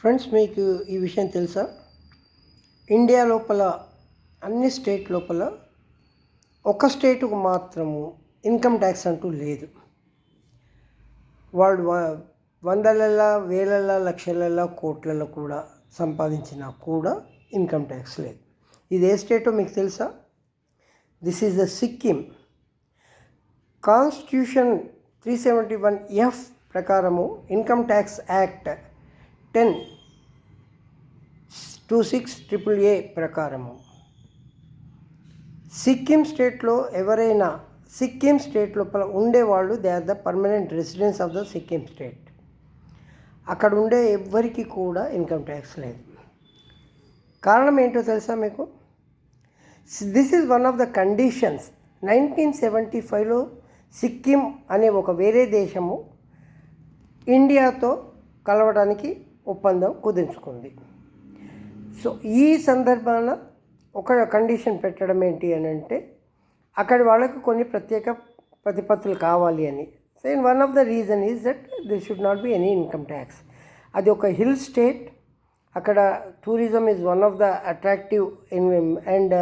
Friends మీకు ఈ విషయం తెలుసా? ఇండియా లోపల అన్ని స్టేట్ లోపల ఒక స్టేటుకు మాత్రము ఇన్కమ్ ట్యాక్స్ అంటూ లేదు. వాళ్ళు వ- వందలలా వేలలా లక్షలలా కోట్లలో కూడా సంపాదించినా కూడా ఇన్కమ్ ట్యాక్స్ లేదు. ఇది ఏ స్టేటో మీకు తెలుసా? This is the Sikkim constitution three seventy one F ప్రకారము income tax act ten two six triple A ప్రకారము. సిక్కిం స్టేట్లో ఎవరైనా సిక్కిం స్టేట్ లోపల ఉండేవాళ్ళు they are the permanent residence of the Sikkim state. అక్కడ ఉండే ఎవ్వరికి కూడా ఇన్కమ్ ట్యాక్స్ లేదు. కారణం ఏంటో తెలుసా మీకు? This is one of the conditions. Nineteen seventy ఫైవ్లో సిక్కిం అనే ఒక వేరే దేశము ఇండియాతో కలవడానికి ఒప్పందం కుదించుకుంది. సో ఈ సందర్భాన ఒక కండిషన్ పెట్టడం ఏంటి అని అంటే అక్కడి వాళ్ళకు కొన్ని ప్రత్యేక ప్రతిపత్తులు కావాలి అని. So in one of the reason is that this should not be any income tax అది ఒక హిల్ స్టేట్. అక్కడ tourism is one of the attractive and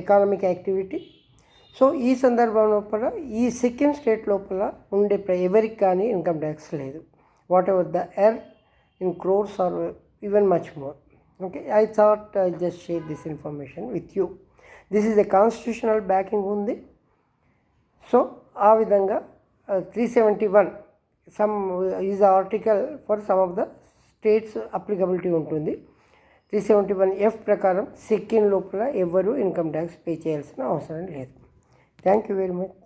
economic activity so ఈ సందర్భం లోపల ఈ సిక్కిం స్టేట్ లోపల ఉండే ఎవరికి కానీ ఇన్కమ్ ట్యాక్స్ లేదు. Whatever the uh in crores or even much more. Okay I thought I'll just share this information with you this is a constitutional backing ఉంది సో ఆ విధంగా three seventy one some is article for some of the states applicability ఉంటుంది. Three seventy one F ప్రకారం సిక్కిం లోపల ఎవ్వరూ income tax pay చేయాల్సిన అవసరం లేదు. Thank you very much